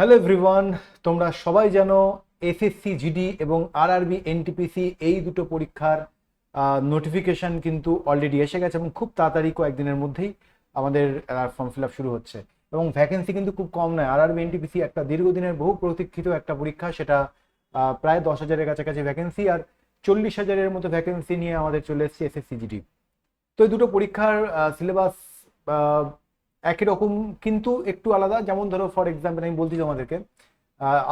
Hello everyone তোমরা সবাই জানো এসএসসি জিডি এবং আরআরবি এনটিপিসি এই দুটো পরীক্ষার নোটিফিকেশন কিন্তু অলরেডি এসে গেছে এবং খুব তাড়াতাড়ি কয়েকদিনের মধ্যেই আমাদের ফর্ম ফিল আপ শুরু হচ্ছে। এবং ভ্যাকেন্সি কিন্তু খুব কম নয়। আরআরবি এনটিপিসি একটা দীর্ঘদিনের বহু প্রতীক্ষিত একটা পরীক্ষা, সেটা প্রায় দশ হাজারের কাছাকাছি ভ্যাকেন্সি আর চল্লিশ হাজারের মতো ভ্যাকেন্সি নিয়ে আমাদের চলে এসেছে এসএসসি জিডি তো এই দুটো পরীক্ষার সিলেবাস একই রকম কিন্তু একটু আলাদা। যেমন ধরো ফর এক্সাম্পল আমি বলছি তোমাদেরকে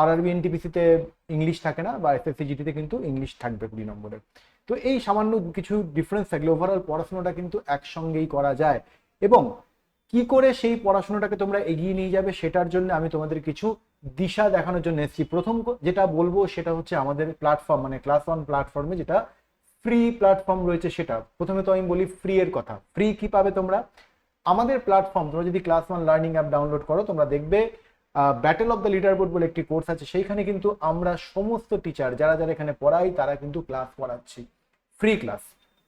আরআরবি এনটিপিসিতে ইংলিশ থাকে না, বা এসএসসি জিটিতে কিন্তু ইংলিশ থাকবে কুড়ি নম্বরের তো এই সামান্য কিছু ডিফারেন্স থাকলে ওভারঅল পড়াশোনাটা কিন্তু একসঙ্গেই করা যায়। এবং কি করে সেই পড়াশোনাটাকে তোমরা এগিয়ে নিয়ে যাবে সেটার জন্য আমি তোমাদের কিছু দিশা দেখানোর জন্য এসেছি। প্রথম যেটা বলব সেটা হচ্ছে আমাদের প্ল্যাটফর্ম মানে ক্লাস ওয়ান প্ল্যাটফর্মে যেটা ফ্রি প্ল্যাটফর্ম রয়েছে সেটা। প্রথমে তো আমি বলি ফ্রি এর কথা। ফ্রি কি পাবে তোমরা? আমাদের প্ল্যাটফর্ম তোমরা যদি class one learning app download করো, তোমরা দেখবে battle of the leader board বলে একটি কোর্স আছে। সেইখানে কিন্তু আমরা সমস্ত টিচার যারা যারা এখানে পড়াই তারা কিন্তু ক্লাস করাচ্ছি ফ্রি ক্লাস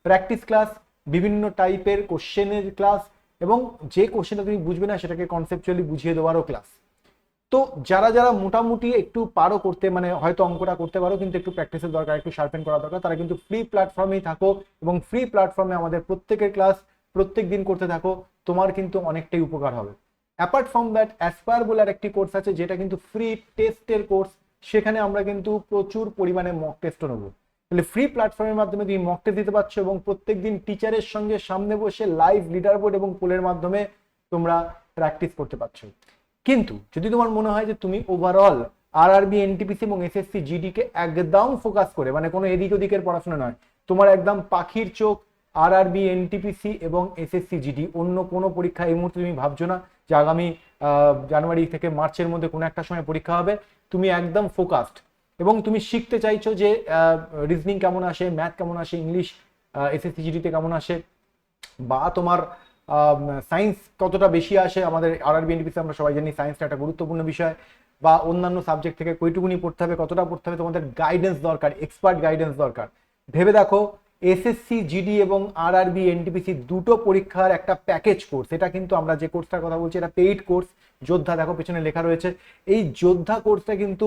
প্র্যাকটিস ক্লাস বিভিন্ন টাইপের কোশ্চেনের ক্লাস এবং যে কোশ্চেনটা তুমি বুঝবে না, সেটাকে কনসেপচুয়ালি বুঝিয়ে দেওয়ারও ক্লাস তো যারা যারা মোটামুটি একটু পারো করতে মানে হয়তো অঙ্কটা করতে পারো, কিন্তু একটু প্র্যাকটিসের দরকার, একটু শার্পেন করা দরকার, তারা কিন্তু ফ্রি প্ল্যাটফর্মেই থাকো এবং ফ্রি প্ল্যাটফর্মে আমাদের প্রত্যেকের ক্লাস প্রত্যেক দিন করতে থাকো, তোমার কিন্তু অনেকটাই উপকার হবে। অ্যাপার্ট ফ্রম দ্যাট অ্যাসপায়ার বলে আর একটি কোর্স আছে, যেটা কিন্তু ফ্রি টেস্টের কোর্স সেখানে আমরা কিন্তু প্রচুর পরিমাণে মক টেস্টও নেব। তাহলে ফ্রি প্ল্যাটফর্মের মাধ্যমে তুমি মক টেস্ট দিতে পারছ এবং প্রত্যেকদিন টিচারের সঙ্গে সামনে বসে লাইভ লিডার বোর্ড এবং পোলের মাধ্যমে তোমরা প্র্যাকটিস করতে পারছ। কিন্তু যদি তোমার মনে হয় যে তুমি ওভারঅল আরআরবি এনটিপিসি এবং এসএসসি জিডি কে একদম ফোকাস করে মানে কোনো এদিক ওদিকের পড়াশোনা নয়, তোমার একদম পাখির চোখ আরআরবি এনটিপিসি এবং এসএসসি জিডি অন্য কোনো পরীক্ষা এই মুহূর্তে তুমি ভাবছ না যে আগামী জানুয়ারি থেকে মার্চের মধ্যে কোনো একটা সময় পরীক্ষা হবে? তুমি একদম ফোকাসড এবং তুমি শিখতে চাইছো যে রিজনিং কেমন আসে ম্যাথ কেমন আসে ইংলিশ এসএসসি জিডিতে কেমন আসে বা তোমার সায়েন্স কতটা বেশি আসে? আমাদের আর আরআরবি এনটিপিসি আমরা সবাই জানি সায়েন্সটা একটা গুরুত্বপূর্ণ বিষয় বা অন্যান্য সাবজেক্ট থেকে কইটুকুনি পড়তে হবে, কতটা পড়তে হবে? তোমাদের গাইডেন্স দরকার এক্সপার্ট গাইডেন্স দরকার। ভেবে দেখো এসএসসি জিডি এবং আরআরবি এনটিপিসি দুটো পরীক্ষার একটা প্যাকেজ কোর্স এটা কিন্তু আমরা যে কোর্সটার কথা বলছি, এটা পেইড কোর্স যোদ্ধা, দেখো পেছনে লেখা রয়েছে। এই যোদ্ধা কোর্সটা কিন্তু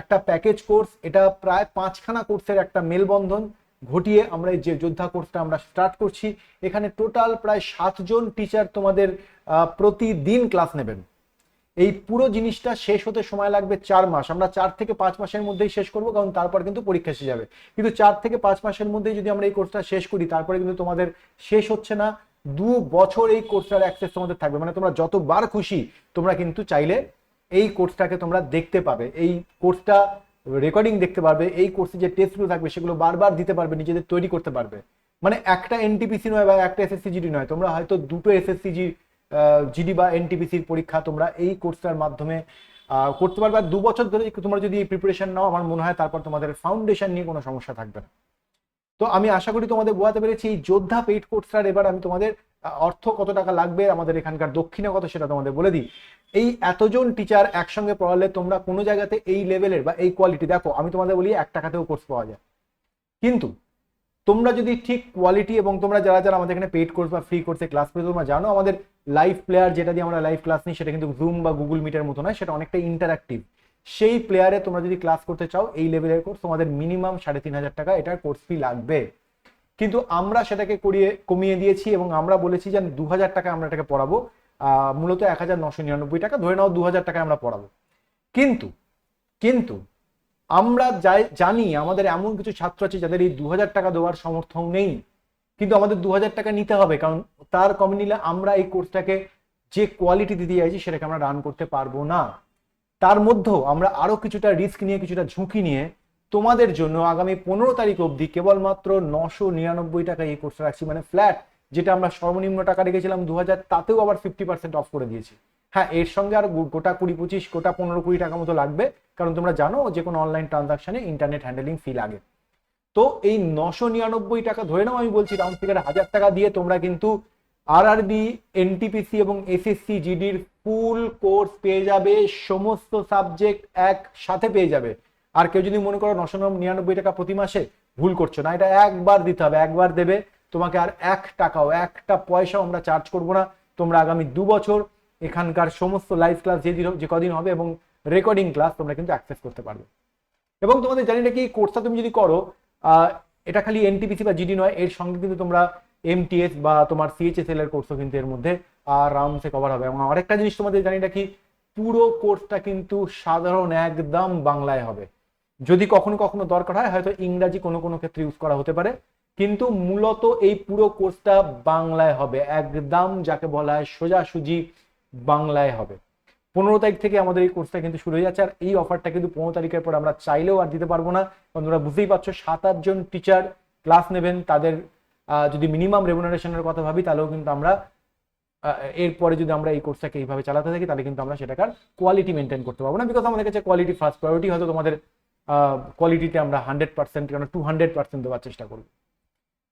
একটা প্যাকেজ কোর্স এটা প্রায় পাঁচখানা কোর্সের একটা মেলবন্ধন ঘটিয়ে আমরা এই যে যোদ্ধা কোর্সটা আমরা স্টার্ট করছি। এখানে টোটাল প্রায় সাতজন টিচার তোমাদের প্রতিদিন ক্লাস নেবেন। এই পুরো জিনিসটা শেষ হতে সময় লাগবে চার মাস। আমরা চার থেকে পাঁচ মাসের মধ্যেই শেষ করব, কারণ তারপর কিন্তু পরীক্ষা এসে যাবে। কিন্তু চার থেকে পাঁচ মাসের মধ্যেই যদি আমরা এই কোর্সটা শেষ করি, তারপরে কিন্তু তোমাদের শেষ হচ্ছে না, দু বছর এই কোর্সটার অ্যাক্সেস তোমাদের থাকবে। মানে তোমরা যতবার খুশি তোমরা কিন্তু চাইলে এই কোর্সটাকে তোমরা দেখতে পাবে। এই কোর্সটা রেকর্ডিং দেখতে পারবে, এই কোর্সে যে টেস্টগুলো থাকবে সেগুলো বারবার দিতে পারবে, নিজেদের তৈরি করতে পারবে। মানে একটা এনটিপিসি নয় বা একটা এসএসসি জিডি নয়, তোমরা হয়তো দুটো এসএসসি জি জিডি বা এনটিপিসির পরীক্ষা তোমরা এই কোর্সটার মাধ্যমে করতে পারবে। আর দু বছর ধরে তোমরা যদি প্রিপারেশন নাও, আমার মনে হয় তারপর তোমাদের ফাউন্ডেশন নিয়ে কোনো সমস্যা থাকবে না। তো আমি আশা করি তোমাদের বোঝাতে পেরেছি। এই যোদ্ধা পেইড কোর্সটার এবার আমি তোমাদের অর্থ কত টাকা লাগবে, আমাদের এখানকার দক্ষিণে কত সেটা তোমাদের বলে দিই। এই এতজন টিচার একসঙ্গে পড়ালে তোমরা কোনো জায়গাতে এই লেভেলের বা এই কোয়ালিটি দেখো, আমি তোমাদের বলি এক টাকাতেও কোর্স পাওয়া যায়। কিন্তু তোমরা যদি ঠিক কোয়ালিটি এবং তোমরা যারা যারা আমাদের এখানে পেড কোর্স বা ফ্রি কোর্সে ক্লাস করে তোমরা জানো আমাদের লাইভ প্লেয়ার যেটা দিয়ে আমরা লাইভ ক্লাস নিই, সেটা কিন্তু জুম বা গুগল মিটের মতো নয়, সেটা অনেকটা ইন্টারাক্টিভ সেই প্লেয়ারে তোমরা যদি ক্লাস করতে চাও, এই লেভেলের কোর্স তোমাদের মিনিমাম সাড়ে তিন হাজার টাকা এটার কোর্স ফি লাগবে। কিন্তু আমরা সেটাকে করিয়ে, কমিয়ে দিয়েছি এবং আমরা বলেছি যে দু হাজার টাকা আমরা এটাকে পড়াবো। মূলত এক হাজার নশো নিরানব্বই টাকা, ধরে নাও দু হাজার টাকায় আমরা পড়াবো। কিন্তু কিন্তু আমরা যাই, জানি আমাদের এমন কিছু ছাত্র আছে যাদের এই দু হাজার টাকা দেওয়ার সমর্থন নেই। কিন্তু আমাদের দু হাজার টাকা নিতে হবে, কারণ তার কমে নিলে আমরা এই কোর্সটাকে যে কোয়ালিটি দিতে চাইছি সেটাকে আমরা রান করতে পারব না। তার মধ্যেও আমরা আরও কিছুটা রিস্ক নিয়ে, কিছুটা ঝুঁকি নিয়ে তোমাদের জন্য আগামী পনেরো তারিখ অবধি কেবলমাত্র নশো নিরানব্বই টাকা এই কোর্সটা রাখছি। মানে ফ্ল্যাট যেটা আমরা সর্বনিম্ন টাকা রেখেছিলাম দু হাজার তাতেও আবার ফিফটি পার্সেন্ট অফ করে দিয়েছি। হ্যাঁ এর সঙ্গে আর গোটা কুড়ি পঁচিশ, গোটা পনেরো কুড়ি টাকা মতো লাগবে। কারণ তোমরা জানো যে কোনো অনলাইন ট্রানজাকশনে ইন্টারনেট হ্যান্ডেলিং ফি লাগে। তো এই নশো নিরানব্বই টাকা ধরে নাও আমি বলছি রাউন্ড ফিগারে হাজার টাকা দিয়ে তোমরা কিন্তু আরআরবি এনটিপিসি এবং এসএসসি জিডির ফুল কোর্স পেয়ে যাবে। সমস্ত সাবজেক্ট একসাথে পেয়ে যাবে। আর কেউ যদি মনে করো নশো নিরানব্বই টাকা প্রতি মাসে, ভুল করছ না। এটা একবার দিতে হবে, একবার দেবে। তোমাকে আর এক টাকাও, একটা পয়সাও আমরা চার্জ করব না। তোমরা আগামী দু বছর এখানকার সমস্ত লাইভ ক্লাস যে দিন যে কদিন হবে এবং রেকর্ডিং ক্লাস তোমরা কিন্তু অ্যাক্সেস করতে পারবে। এবং তোমাদের জানি নাকি কোর্সটা তুমি যদি করো এটা খালি এনটিপিসি বা জিডি নয়, এর সঙ্গে কিন্তু তোমরা এমটিএস বা তোমার সিএইচএসএল এর কোর্সও কিন্তু এর মধ্যে আরামসে কভার হবে। এবং আরেকটা জিনিস তোমাদের জানি নাকি পুরো কোর্সটা কিন্তু সাধারণ একদম বাংলায় হবে। যদি কখনো কখনো দরকার হয়, হয়তো ইংরাজি কোনো কোনো ক্ষেত্রে ইউজ করা হতে পারে, কিন্তু মূলত এই পুরো কোর্সটা বাংলায় হবে। একদম যাকে বলা হয় সোজাসুজি বাংলায় হবে। পনেরো তারিখ থেকে আমাদের এই কোর্সটা কিন্তু শুরু হয়ে যাচ্ছে, আর এই অফারটা কিন্তু পনেরো তারিখের পর আমরা চাইলেও আর দিতে পারব না। কারণ তোমরা বুঝতেই পারছ সাত আটজন টিচার ক্লাস নেবেন, তাদের যদি মিনিমাম রেমুনারেশনের কথা ভাবি, তাহলেও কিন্তু আমরা এরপরে যদি আমরা এই কোর্সটাকে এইভাবে চালাতে থাকি, তাহলে কিন্তু আমরা সেটাকার কোয়ালিটি মেনটেন করতে পারব না। বিকজ আমাদের কাছে কোয়ালিটি ফার্স্ট প্রায়োরিটি হয়তো তোমাদের কোয়ালিটিতে আমরা হান্ড্রেড পার্সেন্ট কেন টু হান্ড্রেড পার্সেন্ট দেওয়ার চেষ্টা করব।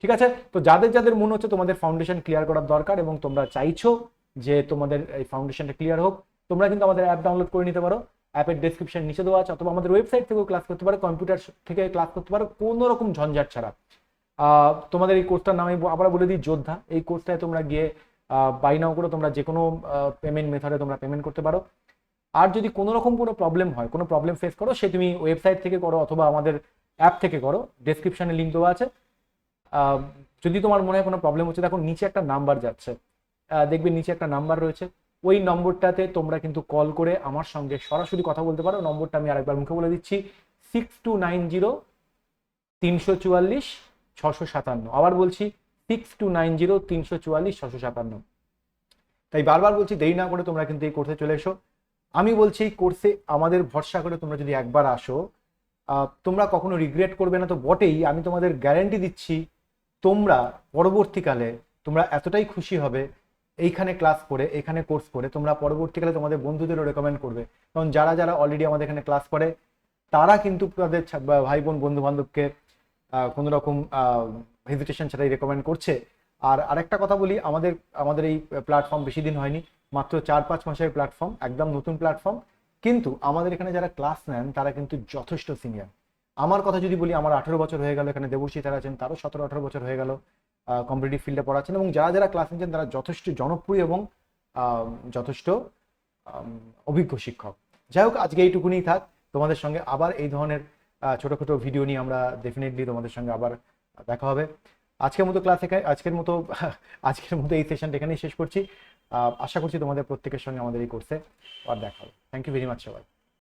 ঠিক আছে? তো যাদের যাদের মনে হচ্ছে তোমাদের ফাউন্ডেশন ক্লিয়ার করার দরকার এবং তোমরা চাইছো যে তোমাদের এই ফাউন্ডেশনটা ক্লিয়ার হোক, তোমরা কিন্তু আমাদের অ্যাপ ডাউনলোড করে নিতে পারো। অ্যাপের ডেসক্রিপশন নিচে দেওয়া আছে, অথবা আমাদের ওয়েবসাইট থেকেও ক্লাস করতে পারো কম্পিউটার থেকে ক্লাস করতে পারো, কোনো রকম ঝঞ্ঝাট ছাড়া। তোমাদের এই কোর্সটার নাম আবার বলে দিই, যোদ্ধা। এই কোর্সটায় তোমরা গিয়ে বাই নাও করে তোমরা যে কোনো পেমেন্ট মেথডে তোমরা পেমেন্ট করতে পারো। আর যদি কোনো রকম কোনো প্রবলেম হয়, কোনো প্রবলেম ফেস করো, সে তুমি ওয়েবসাইট থেকে করো অথবা আমাদের অ্যাপ থেকে করো ডেসক্রিপশনে লিঙ্ক দেওয়া আছে। যদি তোমার মনে হয় কোনো প্রবলেম হচ্ছে, দেখো নিচে একটা নাম্বার যাচ্ছে। দেখবে নিচে একটা নাম্বার রয়েছে। ওই নম্বরটাতে তোমরা কিন্তু কল করে আমার সঙ্গে সরাসরি কথা বলতে পারো। নম্বরটা আমি আরেকবার মুখে বলে দিচ্ছি। সিক্স টু নাইন জিরো তিনশো চুয়াল্লিশ ছশো সাতান্ন আবার বলছি সিক্স টু নাইন জিরো তিনশো চুয়াল্লিশ ছশো সাতান্ন তাই বারবার বলছি, দেরি না করে তোমরা কিন্তু এই কোর্সে চলে এসো। আমি বলছি, এই কোর্সে আমাদের ভরসা করে তোমরা যদি একবার আসো তোমরা কখনো রিগ্রেট করবে না তো বটেই। আমি তোমাদের গ্যারেন্টি দিচ্ছি, তোমরা পরবর্তীকালে তোমরা এতটাই খুশি হবে এইখানে ক্লাস করে এখানে কোর্স করে, তোমরা পরবর্তীকালে তোমাদের বন্ধুদেরও রেকমেন্ড করবে। কারণ যারা যারা অলরেডি আমাদের এখানে ক্লাস করে, তারা কিন্তু তাদের ভাই বোন বন্ধু বান্ধবকে কোনো রকম হেজিটেশন ছাড়াই রেকমেন্ড করছে। আর আরেকটা কথা বলি, আমাদের আমাদের এই প্ল্যাটফর্ম বেশি দিন হয়নি, মাত্র চার পাঁচ মাসের প্ল্যাটফর্ম একদম নতুন প্ল্যাটফর্ম কিন্তু আমাদের এখানে যারা ক্লাস নেন, তারা কিন্তু যথেষ্ট সিনিয়র আমার কথা যদি বলি, আমার আঠেরো বছর হয়ে গেল এখানে দেবশ্রী তারা আছেন, তারও সতেরো আঠারো বছর হয়ে গেল। কম্পিটিটিভ ফিল্ডে পড়াচ্ছেন এবং যারা যারা ক্লাস নিচ্ছেন তারা যথেষ্ট জনপ্রিয় এবং যথেষ্ট অভিজ্ঞ শিক্ষক। যাই হোক, আজকে এইটুকুনি থাক। তোমাদের সঙ্গে আবার এই ধরনের ছোটখাটো ভিডিও নিয়ে আমরা ডেফিনেটলি তোমাদের সঙ্গে আবার দেখা হবে। আজকের মতো ক্লাস এখানে, আজকের মতো আজকের মতো এই সেশনটা এখানেই শেষ করছি। আশা করছি তোমাদের প্রত্যেকের সঙ্গে আমাদের এই কোর্সে আর দেখা হবে। থ্যাংক ইউ ভেরি মাচ সবাই।